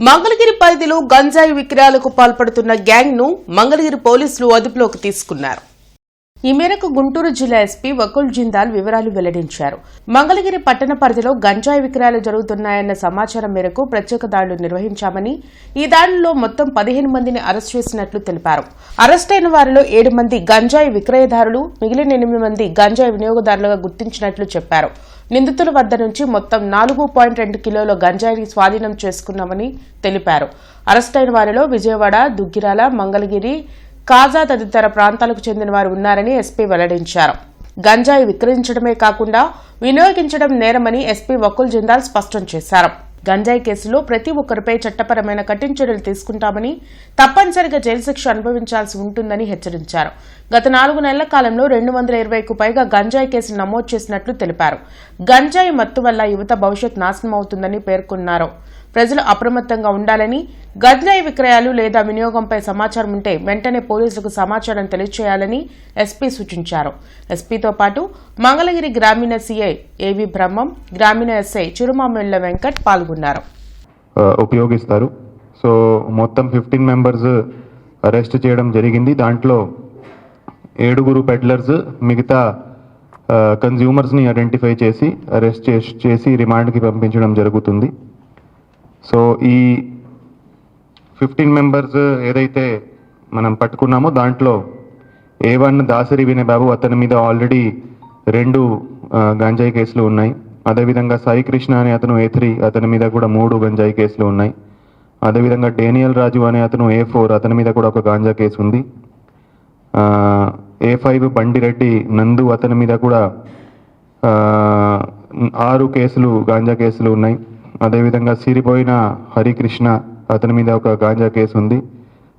మంగళగిరి పరిధిలో గంజాయి విక్రయాలకు పాల్పడుతున్న గ్యాంగ్ను మంగళగిరి పోలీసులు అదుపులోకి తీసుకున్నారు. ఈ మేరకు గుంటూరు జిల్లా ఎస్పీ వకుల్ జిందాల్ వివరాలు వెల్లడించారు. మంగళగిరి పట్టణ పరిధిలో గంజాయి విక్రయాలు జరుగుతున్నాయన్న సమాచారం మేరకు ప్రత్యేక దాడులు నిర్వహించామని ఈ దాడుల్లో మొత్తం పదిహేను మందిని అరెస్ట్ చేసినట్లు తెలిపారు. అరెస్టైన వారిలో ఏడు మంది గంజాయి విక్రయదారులు మిగిలిన ఎనిమిది మంది గంజాయి వినియోగదారులుగా గుర్తించినట్లు చెప్పారు. నిందితుల వద్ద నుంచి మొత్తం నాలుగు పాయింట్ రెండు కిలోల గంజాయిని స్వాధీనం చేసుకున్నామని తెలిపారు. అరెస్టైన వారిలో విజయవాడ దుగ్గిరాల మంగళగిరి కాజా తదితర ప్రాంతాలకు చెందిన వారు ఉన్నారని ఎస్పీ వెల్లడించారు. గంజాయి విక్రయించడమే కాకుండా వినియోగించడం నేరమని ఎస్పీ వకుల్ జిందాల్ స్పష్టం చేశారు. గంజాయి కేసులో ప్రతి ఒక్కరిపై చట్టపరమైన కఠిన చర్యలు తీసుకుంటామని తప్పనిసరిగా జైలు శిక్ష అనుభవించాల్సి ఉంటుందని హెచ్చరించారు. గత నాలుగు నెలల కాలంలో రెండు వందల ఇరవైకు పైగా గంజాయి కేసులు నమోదు చేసినట్లు తెలిపారు. గంజాయి మత్తు వల్ల యువత భవిష్యత్ నాశనం అవుతుందని పేర్కొన్నారు. ప్రజలు అప్రమత్తంగా ఉండాలని గంజాయి విక్రయాలు లేదా వినియోగంపై సమాచారం ఉంటే వెంటనే పోలీసులకు సమాచారం తెలియచేయాలని ఎస్పీ సూచించారు. ఎస్పీతో పాటు మంగళగిరి గ్రామీణ సీఐ ఏవి బ్రహ్మం గ్రామీణ ఎస్ఐ చిరుమామిళ్ళ వెంకట్ పాల్గొన్నారు. ఉపయోగిస్తారు. సో మొత్తం ఫిఫ్టీన్ మెంబర్స్ అరెస్ట్ చేయడం జరిగింది. దాంట్లో ఏడుగురు పెడ్లర్స్ మిగతా కన్జ్యూమర్స్ని ఐడెంటిఫై చేసి అరెస్ట్ చేసి రిమాండ్కి పంపించడం జరుగుతుంది. సో ఈ ఫిఫ్టీన్ మెంబర్స్ ఏదైతే మనం పట్టుకున్నామో దాంట్లో ఏ వన్ దాసరి వినయబాబు అతని మీద ఆల్రెడీ రెండు గంజాయి కేసులు ఉన్నాయి. అదేవిధంగా సాయి కృష్ణ అనే అతను ఏ త్రీ అతని మీద కూడా మూడు గంజాయి కేసులు ఉన్నాయి. అదేవిధంగా డేనియల్ రాజు అనే అతను ఏ ఫోర్ అతని మీద కూడా ఒక గాంజా కేసు ఉంది. ఏ ఫైవ్ బండిరెడ్డి నందు అతని మీద కూడా ఆరు కేసులు గాంజా కేసులు ఉన్నాయి. అదేవిధంగా సిరిపోయిన హరికృష్ణ అతని మీద ఒక గాంజా కేసు ఉంది.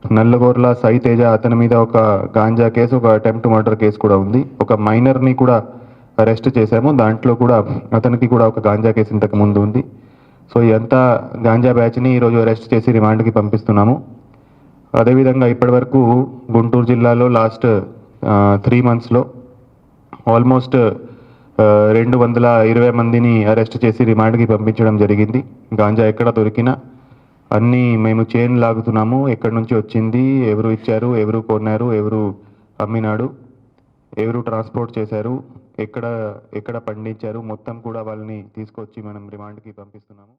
నల్లగోర్ల సైతేజ అతని మీద ఒక గాంజా కేసు ఒక అటెంప్ట్ మర్డర్ కేసు కూడా ఉంది. ఒక మైనర్ని కూడా అరెస్ట్ చేశాము. దాంట్లో కూడా అతనికి కూడా ఒక గాంజా కేసు ఇంతకు ముందు ఉంది. సో ఇదంతా గాంజా బ్యాచ్ని ఈరోజు అరెస్ట్ చేసి రిమాండ్కి పంపిస్తున్నాము. అదేవిధంగా ఇప్పటివరకు గుంటూరు జిల్లాలో లాస్ట్ త్రీ మంత్స్లో ఆల్మోస్ట్ రెండు వందల ఇరవై మందిని అరెస్ట్ చేసి రిమాండ్కి పంపించడం జరిగింది. గాంజా ఎక్కడ దొరికినా అన్నీ మేము చైన్ లాగుతున్నాము. ఎక్కడి నుంచి వచ్చింది ఎవరు ఇచ్చారు ఎవరు కొన్నారు ఎవరు అమ్మినాడు ఎవరు ట్రాన్స్పోర్ట్ చేశారు ఎక్కడ ఎక్కడ పండించారు మొత్తం కూడా వాళ్ళని తీసుకొచ్చి మనం రిమాండ్కి పంపిస్తున్నాము.